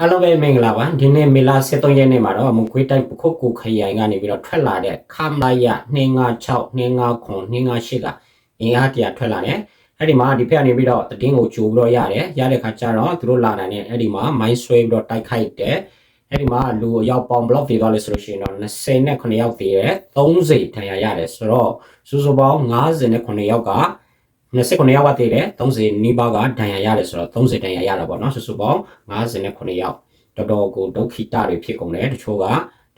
အားလုံးပဲမင်္ဂလာပါဒီနေ့မေလာ73ရက်နေ့မှာတော့မကွေးတိုင်းပခုတ်ကူခရိုင်ကနေပြီးတော့ထွက်လာတဲ့ခမရ256 259 258ကအင်အားတရာထွက်လာတယ်အဲ့ဒီမှာဒီဖက်ကနေပြီးတော့တည်င်းကိုကြိုပြီးတော့ရတယ်ရတဲ့ခါကျတော့သူတို့လာနိုင်တယ်အဲ့ဒီမှာမိုင်းဆွဲပြီးတော့တိုက်ခိုက်တယ်အဲ့ဒီမှာလူအယောက်ပေါင်ဘလော့တွေတော့လဲဆိုလို့ရှိရင်တော့29ယောက်တည်တယ်30ထန်ရရတယ်ဆိုတော့စုစုပေါင်း59ယောက်က 29ယောက်ကတည်တယ်30နီးပါးကဒဏ်ရာရတယ်ဆိုတော့30ဒဏ်ရာရတာပေါ့နော်စုစုပေါင်း59ယောက်တော်တော်ကိုဒုက္ခိတတွေဖြစ်ကုန်တယ်တချို့က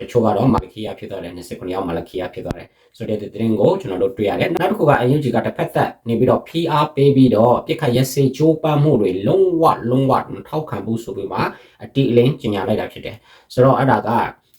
တချို့ကတော့မာလခိယဖြစ်သွားတယ်29ယောက်မာလခိယဖြစ်သွားတယ်ဆိုတဲ့သတင်းကိုကျွန်တော်တို့တွေ့ရတယ်နောက်တစ်ခုကအယူဂျီကတစ်ဖက်သက်နေပြီးတော့ PR ပေးပြီးတော့ပြစ်ခတ်ရက်စေချိုးပမ်းမှုတွေလုံးဝလုံးဝထောက်ခံမှုဆိုပြီးမှအတိအလင်းကြီးညာလိုက်တာဖြစ်တယ်ဆိုတော့အဲ့ဒါက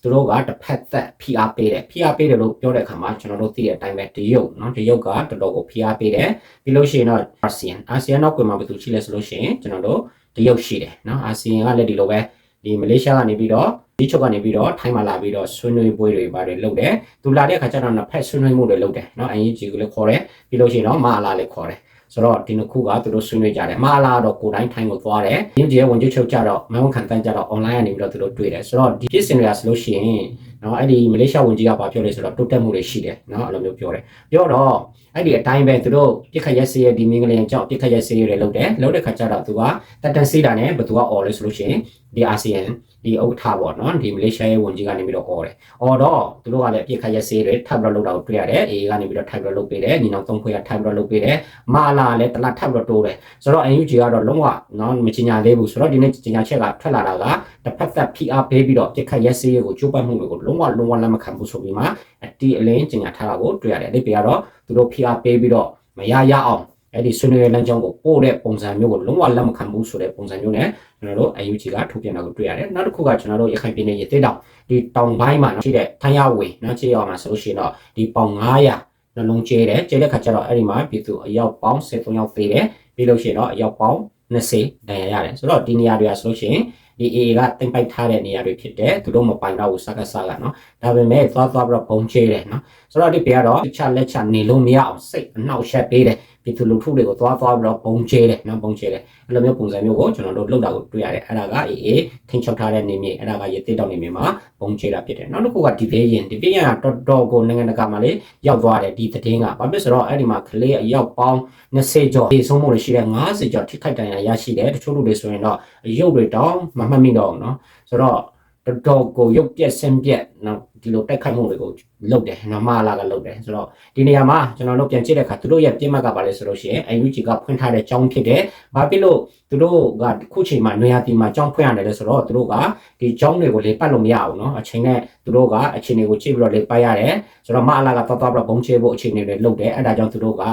သူတို့ကတစ်ဖက်သက် PR ပေးတယ် PR ပေးတယ်လို့ပြောတဲ့အခါမှာကျွန်တော်တို့သိတဲ့အတိုင်းပဲတရုတ်เนาะတရုတ်ကတော်တော်ကို PR ပေးတယ်ပြီးလို့ရှိရင်တော့ ASEAN ASEAN နောက်ကွယ်မှာဘယ်သူရှိလဲဆိုလို့ရှိရင်ကျွန်တော်တို့တရုတ်ရှိတယ်เนาะ ASEAN ကလည်းဒီလိုပဲဒီမလေးရှားကနေပြီးတော့ဒီချုပ်ကနေပြီးတော့ထိုင်းမှာလာပြီးတော့ဆွေးနွေးပွဲတွေပါတယ်လုပ်တယ်သူလာတဲ့အခါကျတော့နှစ်ဖက်ဆွေးနွေးမှုတွေလုပ်တယ်เนาะအရင်ကြီးကလည်းခေါ်တယ်ပြီးလို့ရှိရင်တော့မာလာလည်းခေါ်တယ် ဆိုတော့ဒီနှစ်ခုကသူတို့ဆွေးနွေးကြတယ်မာလာတော့ကိုယ်တိုင်းထိုင်းကိုသွားတယ်ရင်းကြီးဝင်ကြီးချုပ်ကြတော့မဝန်ခံတန်းကြတော့ online ကနေပြီးတော့သူတို့တွေ့တယ်ဆိုတော့ဒီဖြစ်စဉ်တွေကဆိုလို့ရှိရင် နော်အဲ့ဒီမလေးရှားဝန်ကြီးကဘာပြောလဲဆိုတော့တိုးတက်မှုတွေရှိတယ်နော်အဲ့လိုမျိုးပြောတယ်ပြောတော့အဲ့ဒီအတိုင်းပဲသူတို့ပြစ်ခတ်ရက်စေးရဲ့ဒီမင်္ဂလင်ကြောင့်ပြစ်ခတ်ရက်စေးတွေလုပ်တယ်လုပ်တဲ့ခါကျတော့သူကတက်တန်စေးတာနဲ့ဘသူကအော်လဲဆိုလို့ရှိရင်ဒီ ASEAN ဒီဥက္ကဋ္ဌပေါ့နော်ဒီမလေးရှားရဲ့ဝန်ကြီးကနေပြီးတော့အော်တယ်အော်တော့သူတို့ကလည်းပြစ်ခတ်ရက်စေးတွေထပ်ပြီးတော့လုပ်တာကိုတွေ့ရတယ်အေကနေပြီးတော့ထပ်ပြီးတော့လုပ်ပေးတယ်ညီနောင်သုံးဖွဲ့ကထပ်ပြီးတော့လုပ်ပေးတယ်မာလာလည်းတလားထပ်ပြီးတော့တိုးတယ်ဆိုတော့ NUG ကတော့လုံးဝနော်မချင်ညာသေးဘူးဆိုတော့ဒီနေ့ချင်ညာချက်ကထွက်လာတာကတစ်ဖက်သက် PR ပေးပြီးတော့ပြစ်ခတ်ရက်စေးကိုကျိုးပတ်မှုတွေကိုလုံးဝလုံးဝလက်မခံဘူးဆိုပြီးမှအတီအလင်းချင်ညာထားတာကိုတွေ့ရတယ်ဒီပေကတော့သူတို့ PR ပေးပြီးတော့မရရအောင်အဲ့ဒီဆွေးနွေးရေးလမ်းကြောင်းကိုပို့တဲ့ပုံစံမျိုးကိုလုံးဝလက်မခံဘူးဆိုတဲ့ပုံစံမျိုးနဲ့ကျွန်တော်တို့ UNG ကထုတ်ပြန်တာကိုတွေ့ရတယ်နောက်တစ်ခုကကျွန်တော်တို့ရခိုင်ပြည်နယ်ရသေးတောင်ဒီတောင်ပိုင်းမှာရှိတဲ့ထိုင်းရဝေနော်ခြေရောက်မှာဆိုလို့ရှိရင်တော့ဒီပေါင်900နှလုံးကျဲတယ်ကျဲတဲ့ခါကျတော့အဲ့ဒီမှာပြည်သူအယောက်ပေါင်း73ယောက်သေးတယ်ပြီးလို့ရှိရင်တော့အယောက်ပေါင်း20ဒဏ်ရာရတယ်ဆိုတော့ဒီနေရာတွေကဆိုလို့ရှိရင်ဒီ AA ကတင်ပိုက်ထားတဲ့နေရာတွေဖြစ်တယ်သူတို့မပိုင်တော့ဘူးစကားစကားနော်ဒါပေမဲ့သွားသွားပြီးတော့ပုံချေတယ်နော်ဆိုတော့ဒီပေကတော့ချလက်ချနေလို့မရအောင်စိတ်အနှောက်ယှက်ပေးတယ်ပြည်သူလူထုတွေကိုသွားသွားပြီးတော့ပုံချေတယ်နော်ပုံချေတယ်အဲ့လိုမျိုးပုံစံမျိုးကိုကျွန်တော်တို့လုပ်တာကိုတွေ့ရတယ်အဲ့ဒါက AA ထိန်ချုပ်ထားတဲ့နေမြေအဲ့ဒါကရေတိတောက်နေမြေမှာပုံချေတာဖြစ်တယ်နောက်တစ်ခုကဒီဘေးရင်ဒီဘေးရင်ကတော်တော်ကိုနိုင်ငံတကာမှာလေရောက်သွားတယ်ဒီသတင်းကဘာဖြစ်ဆိုတော့အဲ့ဒီမှာကလေးအယောက်ပေါင်း20ကျော်ဒီဆုံးမှုတွေရှိတဲ့90ကျော်ထိခိုက်ဒဏ်ရာရရှိတယ်တချို့လူတွေဆိုရင်တော့ရုပ်တွေတောင်းမမှတ်မိတော့ဘူးเนาะဆိုတော့တော်တော်ကိုရုပ်ပြက်ဆင်းပြက်နော် ဒီလိုတိုက်ခိုက်မှုတွေကိုလုပ်တယ်နော်မလာကလုပ်တယ်ဆိုတော့ဒီနေရာမှာကျွန်တော်တို့ပြန်ကြည့်တဲ့အခါသူတို့ရဲ့ပြစ်မှတ်ကပါလဲဆိုလို့ရှိရင် UNG ကဖွင့်ထားတဲ့ကြောင်းဖြစ်တယ်။ဘာဖြစ်လို့သူတို့ကခုချိန်မှာနွေရာသီမှာကြောင်းဖွင့်ရတယ်လဲဆိုတော့သူတို့ကဒီကြောင်းတွေကိုလေပတ်လို့မရဘူးနော်အချိန်နဲ့သူတို့ကအချိန်တွေကိုချိန်ပြီးတော့လေပတ်ရတယ်ဆိုတော့မအလာကသွားသွားပြီးတော့ဘုံချေဖို့အချိန်တွေလုပ်တယ်အဲ့ဒါကြောင့်သူတို့က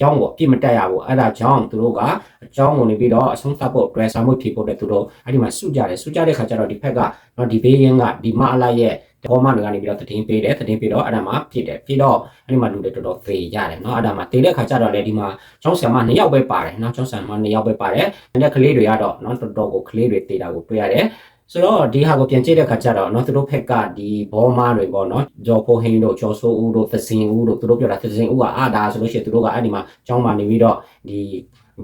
ကြောင်းကိုအပြစ်မတက်ရဘူးအဲ့ဒါကြောင့်သူတို့ကအကြောင်းကိုနေပြီးတော့အဆုံးသတ်ဖို့အတွက်စာမှုဖြေဖို့တဲ့သူတို့အဲ့ဒီမှာစုကြတယ်စုကြတဲ့ခါကျတော့ဒီဖက်ကနော်ဒီဘေးရင်ကဒီမအလာရဲ့ ဘောမတွေကနေပြီးတော့တည်င်းပေးတယ်တည်င်းပေးတော့အဲ့ဒါမှဖြစ်တယ်ပြီးတော့အဲ့ဒီမှာလူတွေတော်တော်သေရတယ်เนาะအဲ့ဒါမှသေတဲ့ခါကျတော့လေဒီမှာကျောင်းဆရာမ2ယောက်ပဲပါတယ်เนาะကျောင်းဆရာမ2ယောက်ပဲပါတယ်အဲ့ကလေးတွေကတော့เนาะတော်တော်ကိုကလေးတွေသေတာကိုတွေ့ရတယ်ဆိုတော့ဒီဟာကိုပြန်ကြည့်တဲ့ခါကျတော့เนาะသူတို့ဖက်ကဒီဘောမားတွေပေါ့เนาะဂျော်ဖိုဟင်းတို့ဂျော်ဆိုးဦးတို့သစင်ဦးတို့သူတို့ပြောတာသစင်ဦးကအာဒါဆိုလို့ရှိရင်သူတို့ကအဲ့ဒီမှာကျောင်းမှာနေပြီးတော့ဒီ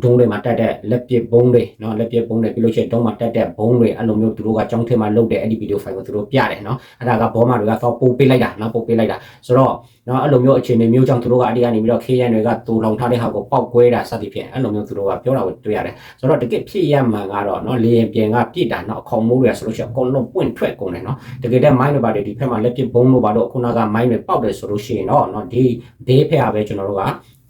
ဒုံးတွေမှာတက်တဲ့လက်ပစ်ဘုံးတွေနော်လက်ပစ်ဘုံးတွေပြီးလို့ရှိရင်ဒုံးမှာတက်တဲ့ဘုံးတွေအဲ့လိုမျိုးသူတို့ကကြောင်းထဲမှာလုတ်တဲ့အဲ့ဒီဗီဒီယိုဖိုင်ကိုသူတို့ပြတယ်နော်အဲ့ဒါကဘောမာတွေကသောပို့ပေးလိုက်တာနော်ပို့ပေးလိုက်တာဆိုတော့နော်အဲ့လိုမျိုးအခြေအနေမျိုးကြောင့်သူတို့ကအတိကနေပြီးတော့ KN တွေကတူလောင်ထားတဲ့ဟာကိုပောက်ကွဲတာစသဖြင့်အဲ့လိုမျိုးသူတို့ကပြောတာကိုတွေ့ရတယ်ဆိုတော့တကယ်ဖြစ်ရမှန်ကတော့နော်လေရင်ပြင်ကပြစ်တာနော်အခေါမိုးတွေကဆိုလို့ရှိရင်အကုန်လုံးပွင့်ထွက်ကုန်တယ်နော်တကယ်တဲ့မိုင်းတွေပါတယ်ဒီဖက်မှာလက်ပစ်ဘုံးတို့ပါတော့ခုနကမိုင်းတွေပောက်တယ်ဆိုလို့ရှိရင်တော့နော်ဒီဘေးဖက်ကပဲကျွန်တော်တို့က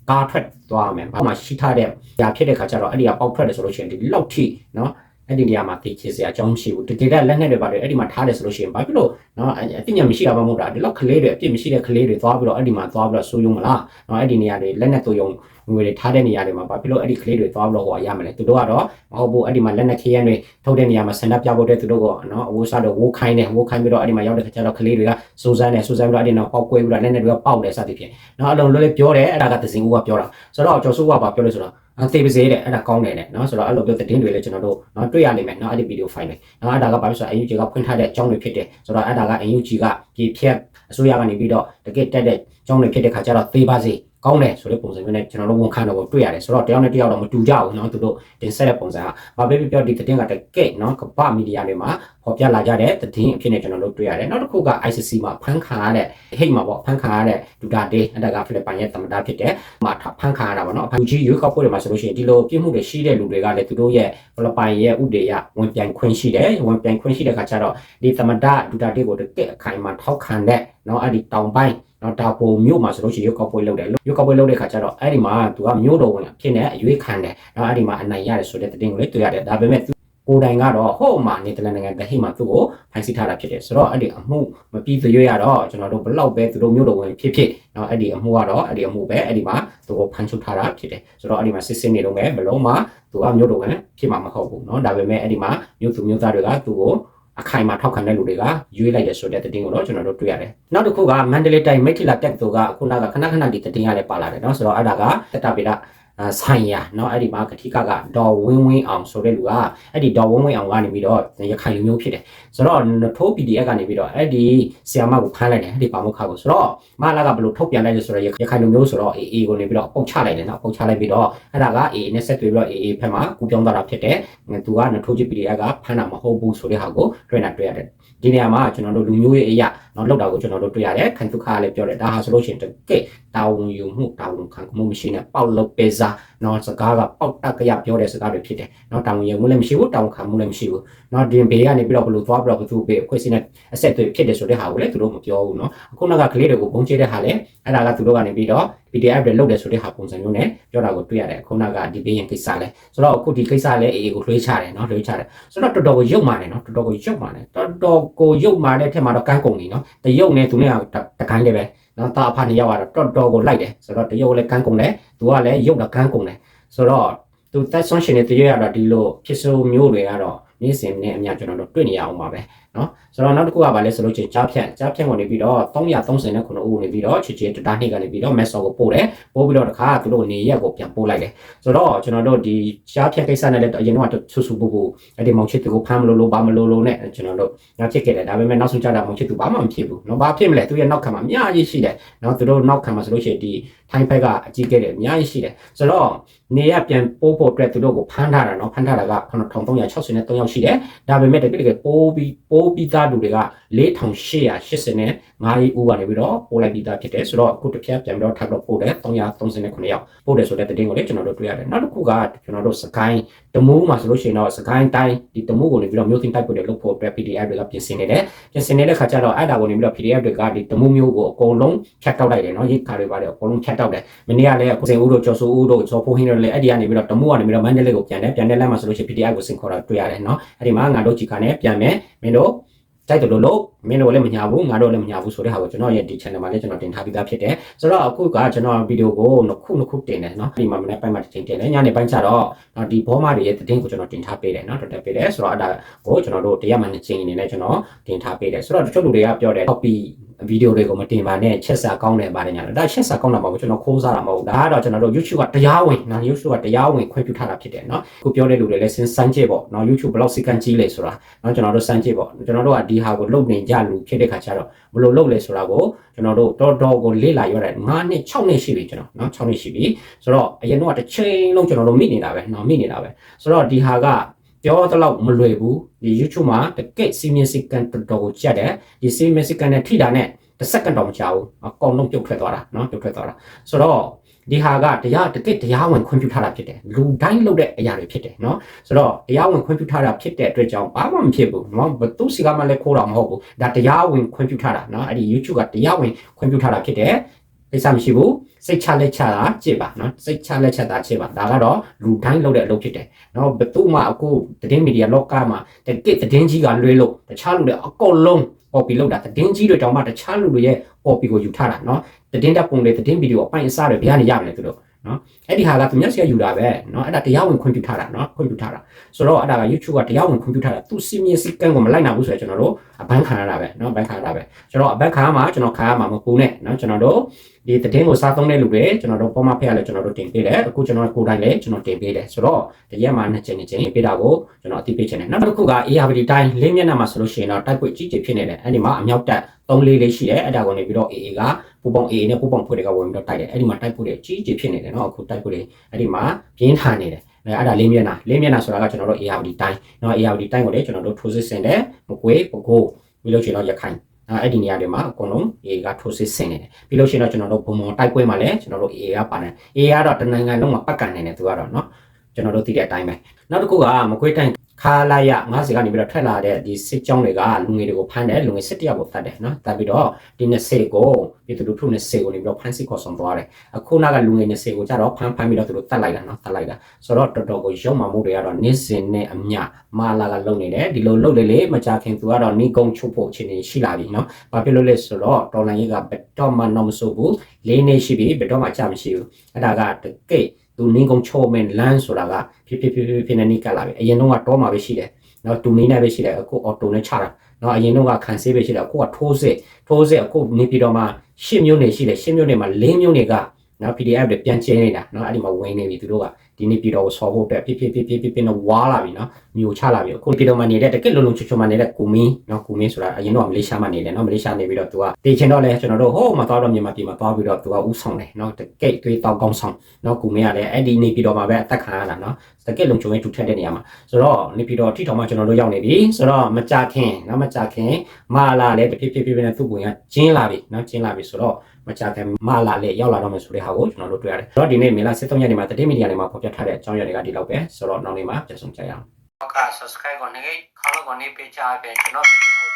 ဂါထွက်သွားမယ်။ဘာမှရှိထားတဲ့ညာဖြစ်တဲ့ခါကျတော့အဲ့ဒီကပေါက်ထွက်တယ်ဆိုလို့ရှိရင်ဒီလောက်ထိနော် အဲ့ဒီနေရာမှာသိချင်စရာအကြောင်းမရှိဘူးတကယ်တမ်းလက်နဲ့တွေပါတယ်အဲ့ဒီမှာထားတယ်ဆိုလို့ရှိရင်ဘာဖြစ်လို့နော်အသိဉာဏ်မရှိတာဘာမို့လားဒီလောက်ကလေးတွေအပြစ်မရှိတဲ့ကလေးတွေသွားပြီးတော့အဲ့ဒီမှာသွားပြီးတော့ဆိုးရုံမလားနော်အဲ့ဒီနေရာတွေလက်နဲ့ဆိုးရုံငွေတွေထားတဲ့နေရာတွေမှာဘာဖြစ်လို့အဲ့ဒီကလေးတွေသွားပြီးတော့ဟောရမလဲသူတို့ကတော့မဟုတ်ဘူးအဲ့ဒီမှာလက်နဲ့ခရမ်းတွေထုတ်တဲ့နေရာမှာဆန္ဒပြဖို့တဲ့သူတို့ကနော်အဝစားတော့ဝိုးခိုင်းတယ်ဝိုးခိုင်းပြီးတော့အဲ့ဒီမှာရောက်တဲ့ခါကျတော့ကလေးတွေကစိုးစမ်းတယ်စိုးစမ်းပြီးတော့အဲ့ဒီနောက်ပေါက်ကွဲပြီးတော့လက်နဲ့တွေကပေါက်တယ်စသဖြင့်နော်အလုံးလုံးလေးပြောတယ်အဲ့ဒါကသစင်ဦးကပြောတာဆိုတော့ကျော်စိုးကဘာပြောလဲဆိုတော့ အသေးပါစေတဲ့အဲ့ဒါကောင်းတယ်တဲ့နော်ဆိုတော့အဲ့လိုပြောတဲ့တင်းတွေလည်းကျွန်တော်တို့နော်တွေ့ရလိမ့်မယ်နော်အဲ့ဒီဗီဒီယိုဖိုင်တွေနော်အဲ့ဒါကဘာလို့ဆိုတော့ UNG ကဖွင့်ထားတဲ့အကြောင်းတွေဖြစ်တယ်ဆိုတော့အဲ့ဒါက UNG ကဒီဖြက်အစိုးရကနေပြီးတော့တကယ်တက်တဲ့ကျောင်းတွေဖြစ်တဲ့ခါကျတော့သေပါစေ ကောင်းတယ်ဆိုတဲ့ပုံစံမျိုးနဲ့ကျွန်တော်တို့ဝန်ခံတော့တွေ့ရတယ်ဆိုတော့တယောက်နဲ့တယောက်တော့မတူကြဘူးเนาะသူတို့တင်ဆက်တဲ့ပုံစံကဘာပဲပြောဒီသတင်းကတကယ်เนาะကပ္ပမီဒီယာတွေမှာပေါ်ပြလာကြတဲ့သတင်းအဖြစ်နဲ့ကျွန်တော်တို့တွေ့ရတယ်နောက်တစ်ခုက ICC မှာဖန်ခံရတဲ့ဟိတ်မှာပေါ့ဖန်ခံရတဲ့ဒူတာတေးအတကဖိလစ်ပိုင်ရဲ့သမ္မတဖြစ်တဲ့မှာဖန်ခံရတာပေါ့เนาะအဖန်ကြီးရွေးကောက်ပွဲတွေမှာဆိုလို့ရှိရင်ဒီလိုပြစ်မှုတွေရှိတဲ့လူတွေကလည်းသူတို့ရဲ့ဖိလစ်ပိုင်ရဲ့ဥဒေရဝင်ပြိုင်ခွင့်ရှိတယ်ဝင်ပြိုင်ခွင့်ရှိတဲ့ခါကျတော့ဒီသမ္မတဒူတာတေးကိုတကယ်အခိုင်အမာထောက်ခံတဲ့เนาะအဲ့ဒီတောင်ပိုင်း နော်ဒါပိုမြို့မှာဆိုလို့ရှိရင်ရုပ်ကောက်ပွဲလုပ်တယ်ရုပ်ကောက်ပွဲလုပ်တဲ့ခါကျတော့အဲ့ဒီမှာသူကမြို့တော်ဝင်ဖြစ်နေအရွေးခံတယ်နော်အဲ့ဒီမှာအနိုင်ရတယ်ဆိုတဲ့သတင်းကိုလည်းတွေ့ရတယ်ဒါပေမဲ့ကိုယ်တိုင်ကတော့ဟိုမှာနေတလန်နိုင်ငံတဟိမှာသူ့ကိုဖန်ဆီးထားတာဖြစ်တယ်ဆိုတော့အဲ့ဒီအမှုမပြီးသေးရတော့ကျွန်တော်တို့ဘလောက်ပဲသူတို့မြို့တော်ဝင်ဖြစ်ဖြစ်နော်အဲ့ဒီအမှုကတော့အဲ့ဒီအမှုပဲအဲ့ဒီမှာသူကိုဖန်ချုပ်ထားတာဖြစ်တယ်ဆိုတော့အဲ့ဒီမှာစစ်စစ်နေတော့ပဲဘလုံးမှာသူကမြို့တော်ဝင်ဖြစ်မှာမဟုတ်ဘူးနော်ဒါပေမဲ့အဲ့ဒီမှာမြို့သူမြို့သားတွေကသူ့ကို အခိုင်အမာထောက်ခံတဲ့လူတွေကရွေးလိုက်ရဆိုတဲ့သတင်းကိုတော့ကျွန်တော်တို့တွေ့ရတယ်။နောက်တစ်ခုကမန္တလေးတိုင်းမိထီလာတက်သူကခုနကခဏခဏဒီသတင်းရလည်းပါလာတယ်နော်ဆိုတော့အဲ့ဒါကတက်တာပိတာ ဆိုင်ရเนาะအဲ့ဒီမှာကတိကကဒေါ်ဝင်းဝင်းအောင်ဆိုတဲ့လူကအဲ့ဒီဒေါ်ဝင်းဝင်းအောင်ကနေပြီးတော့ရခိုင်လူမျိုးဖြစ်တယ်ဆိုတော့ထိုး PDF ကနေပြီးတော့အဲ့ဒီဆီယာမကိုဖမ်းလိုက်တယ်အဲ့ဒီပါမုခါကိုဆိုတော့မလာကဘလို့ထုတ်ပြန်လိုက်လဲဆိုတော့ရခိုင်လူမျိုးဆိုတော့ AA ကိုနေပြီးတော့ပုတ်ချလိုက်တယ်နော်ပုတ်ချလိုက်ပြီးတော့အဲ့ဒါက AA နဲ့ဆက်သွေးပြီးတော့ AA ဖက်မှာကူပြောင်းသွားတာဖြစ်တယ်သူကနထိုးချစ် PDF ကဖမ်းတာမဟုတ်ဘူးဆိုတဲ့ဟာကိုတွေ့တာတွေ့ရတယ်ဒီနေရာမှာကျွန်တော်တို့လူမျိုးရေးအရာเนาะလောက်တာကိုကျွန်တော်တို့တွေ့ရတယ်ခိုင်ဒုက္ခလည်းပြောတယ်ဒါဟာဆိုလို့ရှိရင်တကယ် တာဝန်ယူမှုတာဝန်ခံမှုမရှိနဲ့ပေါက်လုပ်ပေးစားနော်စကားကပေါက်တက်ကြပြောတဲ့စကားတွေဖြစ်တယ်နော်တာဝန်ယူမှုလည်းမရှိဘူးတာဝန်ခံမှုလည်းမရှိဘူးနော်ဒီဘေးကနေပြီးတော့ဘလို့သွားပြီးတော့ဘသူ့ဘေးအခွင့်အရေးနဲ့အဆက်တွေဖြစ်တယ်ဆိုတဲ့ဟာကိုလည်းသူတို့မပြောဘူးနော်အခုနောက်ကကလေးတွေကိုပုံချတဲ့ဟာလည်းအဲ့ဒါကသူတို့ကနေပြီးတော့ PDF တွေလုပ်တယ်ဆိုတဲ့ဟာပုံစံမျိုးနဲ့ပြောတာကိုတွေ့ရတယ်ခုနကဒီဘေးရင်ကိစ္စလဲဆိုတော့အခုဒီကိစ္စလဲအေးကိုလွှဲချတယ်နော်လွှဲချတယ်ဆိုတော့တော်တော်ကိုရုပ်မာတယ်နော်တော်တော်ကိုရုပ်မာတယ်တော်တော်ကိုရုပ်မာတဲ့ထက်မှာတော့ကန်းကုန်ပြီနော်တရုပ်နဲ့သူနဲ့ကတကိုင်းလည်းပဲ နော်တာဖာနေရောက်လာတော့တော်တော်ကိုလိုက်တယ်ဆိုတော့တရုတ်လည်းကန်းကုန်တယ်သူကလည်းရုပ်တာကန်းကုန်တယ်ဆိုတော့သူတက်ဆွန်ရှင်တွေတရုတ်ရတော့ဒီလိုဖြစ်စိုးမျိုးတွေကတော့နေ့စဉ်နဲ့အများကျွန်တော်တို့တွေ့နေရအောင်ပါပဲနော်ဆိုတော့နောက်တစ်ခုကဘာလဲဆိုလို့ချင်းကြားဖြန့်ကြားဖြန့်ကနေပြီးတော့339ဦးနေပြီးတော့ချစ်ချင်းတတားနှစ်ကနေပြီးတော့ message ကိုပို့တယ်ပို့ပြီးတော့တခါသူတို့နေရက်ကိုပြန်ပို့လိုက်တယ်ဆိုတော့ကျွန်တော်တို့ဒီကြားဖြန့်ကိစ္စနဲ့လည်းအရင်ကဆူဆူပူပူအဲ့ဒီမောင်ချစ်သူကိုဖမ်းမလို့လို့ဘာမလို့လို့နဲ့ကျွန်တော်တို့ငါချစ်ခဲ့တယ်ဒါပေမဲ့နောက်ဆုံးကြတာမောင်ချစ်သူဘာမှမဖြစ်ဘူးနော်ဘာဖြစ်မလဲသူရဲ့နောက်ခံမှာအများကြီးရှိတယ်နော်သူတို့နောက်ခံမှာဆိုလို့ရှိရင်ဒီထိုင်းဘက်ကအကြီးခဲ့တယ်အများကြီးရှိတယ်ဆိုတော့နေရပြန်ပို့ဖို့အတွက်သူတို့ကိုဖမ်းထားတာနော်ဖမ်းထားတာက9363ယောက်ရှိတယ်ဒါပေမဲ့တကယ်တကယ်ပို့ပြီးပို့ပြီးသားလူတွေက4880နဲ့ 9ဦးကနေပြီးတော့ပို့လိုက်ပြီးသားဖြစ်တယ်ဆိုတော့အခုတစ်ဖြတ်ပြန်ပြီးတော့ထပ်တော့ပို့တယ်339ယောက်ပို့တယ်ဆိုတဲ့တဲ့တင်ကိုလည်းကျွန်တော်တို့တွေ့ရတယ်နောက်တစ်ခုကကျွန်တော်တို့စကိုင်းတမိုးမှာဆိုလို့ရှိရင်တော့စကိုင်းတိုင်းဒီတမိုးကိုနေပြီးတော့မျိုးသိမ်းတိုက်ပွဲတွေလုပ်ဖို့အတွက် PDF တွေကပြင်ဆင်နေတယ်ပြင်ဆင်နေတဲ့ခါကျတော့အဲ့ဒါကိုနေပြီးတော့ PDF တွေကဒီတမိုးမျိုးကိုအကုန်လုံးဖြတ်တောက်လိုက်တယ်နော်ရိတ်ခါတွေပါတယ်အကုန်လုံးဖြတ်တောက်တယ်မနေ့ကလည်းကိုစင်ဦးတို့ကျော်စိုးဦးတို့ဇော်ဖိုးဟင်းတို့လည်းအဲ့ဒီကနေပြီးတော့တမိုးကနေပြီးတော့မန္တလေးကိုပြန်တယ်ပြန်တဲ့လမ်းမှာဆိုလို့ရှိရင် PDF ကိုစင်ခေါ်တာတွေ့ရတယ်နော်အဲ့ဒီမှာငါတို့ကြီးကနဲ့ပြန်မယ်မင်းတို့ တိုက်တယ်လို့လို့မင်းတို့လည်းမညာဘူးငါတို့လည်းမညာဘူးဆိုတဲ့ဟာကိုကျွန်တော်ရဲ့ဒီ channel မှာလည်းကျွန်တော်တင်ထားပြီးသားဖြစ်တယ်ဆိုတော့အခုကကျွန်တော်ဗီဒီယိုကိုနှစ်ခုနှစ်ခုတင်တယ်เนาะဒီမှာမနေ့ပိုင်းမှာတင်တင်တယ်ညနေပိုင်းကျတော့ဒီဘောမတွေရဲ့သတင်းကိုကျွန်တော်တင်ထားပေးတယ်เนาะတော်တော်ပေးတယ်ဆိုတော့အဲ့ဒါကိုကျွန်တော်တို့တရားမှန်ချင်းအနေနဲ့ကျွန်တော်တင်ထားပေးတယ်ဆိုတော့တချို့လူတွေကပြောတယ် copy ဗီဒီယိုတွေကိုမတင်ပါနဲ့ချက်စာကောင်းတယ်ပါတယ်ညာဒါချက်စာကောင်းတာမဟုတ်ဘူးကျွန်တော်ခိုးစားတာမဟုတ်ဘူးဒါကတော့ကျွန်တော်တို့ YouTube ကတရားဝင်နော် YouTube ကတရားဝင်ခွင့်ပြုထားတာဖြစ်တယ်နော်ခုပြောတဲ့လူတွေလည်းစမ်းကြည့်ပေါ့နော် YouTube ဘယ်လောက်စီကံကြီးလဲဆိုတာနော်ကျွန်တော်တို့စမ်းကြည့်ပေါ့ကျွန်တော်တို့ကဒီဟာကိုလုပ်နေကြလူဖြစ်တဲ့ခါကျတော့ဘယ်လိုလုပ်လဲဆိုတာကိုကျွန်တော်တို့တော်တော်ကိုလေ့လာရတဲ့9နှစ်6နှစ်ရှိပြီကျွန်တော်နော်6နှစ်ရှိပြီဆိုတော့အရင်တော့တစ်ချိန်လုံးကျွန်တော်တို့မိနေတာပဲနော်မိနေတာပဲဆိုတော့ဒီဟာက ပြောတော့မလွယ်ဘူးဒီ YouTube မှာတကယ့်စီမင်းစကန်တော်တော်ကိုကြက်တယ်ဒီစီမင်းစကန်နဲ့ထိတာနဲ့တစ်စက္ကန့်တော့မကြာဘူးအကောင်လုံးပြုတ်ထွက်သွားတာနော်ပြုတ်ထွက်သွားတာဆိုတော့ဒီဟာကတရားတကယ့်တရားဝင်ခွင့်ပြုထားတာဖြစ်တယ်လူတိုင်းလုပ်တဲ့အရာတွေဖြစ်တယ်နော်ဆိုတော့တရားဝင်ခွင့်ပြုထားတာဖြစ်တဲ့အတွက်ကြောင့်ဘာမှမဖြစ်ဘူးနော်ဘသူစီကမှလည်းခိုးတာမဟုတ်ဘူးဒါတရားဝင်ခွင့်ပြုထားတာနော်အဲ့ဒီ YouTube ကတရားဝင်ခွင့်ပြုထားတာဖြစ်တယ်ကိစ္စမရှိဘူး စိတ်ချလက်ချတာကြည့်ပါနော်စိတ်ချလက်ချတာကြည့်ပါဒါကတော့လူတိုင်းလုပ်တဲ့အလုပ်ဖြစ်တယ်နော်ဘသူမှအခုသတင်းမီဒီယာလောကမှာတကစ်သတင်းကြီးကလွှဲလို့တခြားလူတွေအကုန်လုံး copy လုပ်တာသတင်းကြီးတွေတောင်မှတခြားလူတွေရဲ့ copy ကိုယူထားတာနော်သတင်းတပ်ပုံတွေသတင်းဗီဒီယိုအပိုင်းအစတွေဘယ်ကနေရမလဲသူတို့နော်အဲ့ဒီဟာကသူမျက်စိကယူတာပဲနော်အဲ့ဒါတရားဝင်ခွင့်ပြုထားတာနော်ခွင့်ပြုထားတာဆိုတော့အဲ့ဒါက YouTube ကတရားဝင်ခွင့်ပြုထားတာသူစီမင်းစီကန်းကိုမလိုက်နိုင်ဘူးဆိုတော့ကျွန်တော်တို့အဘန်းခံရတာပဲနော်ဘန်းခံရတာပဲကျွန်တော်အဘန်းခံရမှာကျွန်တော်ခံရမှာမဟုတ်ဘူးနဲ့နော်ကျွန်တော်တို့ ဒီသတင်းကိုစားသုံးတဲ့လူတွေကျွန်တော်တို့ပေါ်မဖက်ရလဲကျွန်တော်တို့တင်ပေးတယ်အခုကျွန်တော်ကိုယ်တိုင်လည်းကျွန်တော်တင်ပေးတယ်ဆိုတော့တရက်မှာနှစ်ချိန်နှစ်ချိန်ပေးတာကိုကျွန်တော်အသိပေးချင်တယ်နောက်တစ်ခုက ARD တိုင်းလေးမျက်နှာမှာဆိုလို့ရှိရင်တော့တိုက်ပွဲကြီးကြီးဖြစ်နေတယ်အဲ့ဒီမှာအမြောက်တက်3လေးလေးရှိတယ်အဲ့ဒါကိုနေပြီးတော့ AA ကပူပေါင်း AA နဲ့ပူပေါင်းဖွဲ့တွေကဝင်ပြီးတော့တိုက်တယ်အဲ့ဒီမှာတိုက်ပွဲတွေကြီးကြီးဖြစ်နေတယ်เนาะအခုတိုက်ပွဲတွေအဲ့ဒီမှာပြင်းထန်နေတယ်အဲအဲ့ဒါလေးမျက်နှာလေးမျက်နှာဆိုတာကကျွန်တော်တို့ ARD တိုင်းเนาะ ARD တိုင်းကိုလည်းကျွန်တော်တို့ထိုးစစ်ဆင်တယ်မကွေးပကိုးပြီးလို့ရှိရင်တော့ရခိုင် အဲအဲ့ဒီနေရာတွေမှာအကုန်လုံး AA ကထိုးစစ်ဆင်နေတယ်ပြီးလို့ရှိရင်တော့ကျွန်တော်တို့ဘုံဘုံတိုက်ပွဲမှာလည်းကျွန်တော်တို့ AA ကပါတယ် AA ကတော့တနိုင်ငံလုံးမှာပတ်ကန်နေတယ်သူကတော့เนาะကျွန်တော်တို့သိတဲ့အတိုင်းပဲနောက်တစ်ခုကမကွေးတိုင်း ခါလာရ90ကနေပြီးတော့ထွက်လာတဲ့ဒီစစ်ကြောင်းတွေကလူငယ်တွေကိုဖမ်းတယ်လူငယ်စစ်တယောက်ကိုဖတ်တယ်နော်တပ်ပြီးတော့ဒီ20ကိုပြည်သူလူထု20ကိုနေပြီးတော့ဖမ်းစစ်ခေါ်ဆောင်သွားတယ်အခုနောက်ကလူငယ်20ကိုကြတော့ဖမ်းဖမ်းပြီးတော့သူတို့တတ်လိုက်တာနော်တတ်လိုက်တာဆိုတော့တော်တော်ကိုရုံမှမှုတွေကတော့နေ့စဉ်နဲ့အမျှမာလာကလုံနေတယ်ဒီလိုလုံလေလေမကြခင်သူကတော့နီကုံချုပ်ဖို့အခြေအနေရှိလာပြီနော်ဘာဖြစ်လို့လဲဆိုတော့တော်လန်ရေးကဘယ်တော့မှတော့မဆိုးဘူး၄နေ့ရှိပြီဘယ်တော့မှကြာမရှိဘူးအဲ့ဒါကတကယ် သူနင်းကုန်းချိုးမယ်လမ်းဆိုတာကဖြစ်ဖြစ်ဖြစ်ဖြစ်ဖြစ်နေနီးကလာပြီအရင်တော့ကတော့မှာပဲရှိတယ်နော်တူမင်းနဲ့ပဲရှိတယ်အခုအော်တိုနဲ့ချတာနော်အရင်တော့ကခံစေးပဲရှိတယ်အခုကထိုးစစ်ထိုးစစ်အခုနေပြည်တော်မှာရှစ်မျိုးနေရှိတယ်ရှစ်မျိုးနေမှာလေးမျိုးနေကနော် PDF တွေပြန်ကျင်းနေတာနော်အဲ့ဒီမှာဝင်နေပြီသူတို့က ဒီနေပြည်တော်ကိုဆော်ဖို့အတွက်ဖြစ်ဖြစ်ဖြစ်ဖြစ်ဖြစ်ဖြစ်တော့ဝါလာပြီနော်မျိုးချလာပြီအခုပြည်တော်မှာနေတဲ့တကယ်လုံးလုံးချွတ်ချွတ်မှာနေတဲ့ကူမင်းနော်ကူမင်းဆိုတာအရင်တော့မလေးရှားမှာနေတယ်နော်မလေးရှားနေပြီးတော့သူကတည်ချင်တော့လဲကျွန်တော်တို့ဟိုးမှာသွားတော့မြန်မာပြည်မှာသွားပြီးတော့သူကဥဆောင်တယ်နော်တကယ်သွေးတောက်ကောင်းဆောင်နော်ကူမင်းကလည်းအဲ့ဒီနေပြည်တော်မှာပဲအသက်ခံရတာနော်တကယ်လုံးချုံရဲ့ထူထက်တဲ့နေရာမှာဆိုတော့နေပြည်တော်ထိထောင်မှာကျွန်တော်တို့ရောက်နေပြီဆိုတော့မကြခင်နော်မကြခင်မာလာလည်းတဖြည်းဖြည်းဖြည်းဖြည်းနဲ့သူ့ကိုယ်ကကျင်းလာပြီနော်ကျင်းလာပြီဆိုတော့ မကြခင်မာလာလည်းရောက်လာတော့မယ်ဆိုတဲ့ဟာကိုကျွန်တော်တို့တွေ့ရတယ်ဆိုတော့ဒီနေ့မေလာ73ရက်နေ့မှာတတိမီဒီယာတွေမှာဖော်ပြထားတဲ့အကြောင်းအရာတွေကဒီလောက်ပဲဆိုတော့နောက်နေ့မှာပြန်ဆုံကြရအောင်ဟုတ်ကဲ့ subscribe ကိုနေခေါင်းကိုနေပေးချပေးကျွန်တော်ဗီဒီယို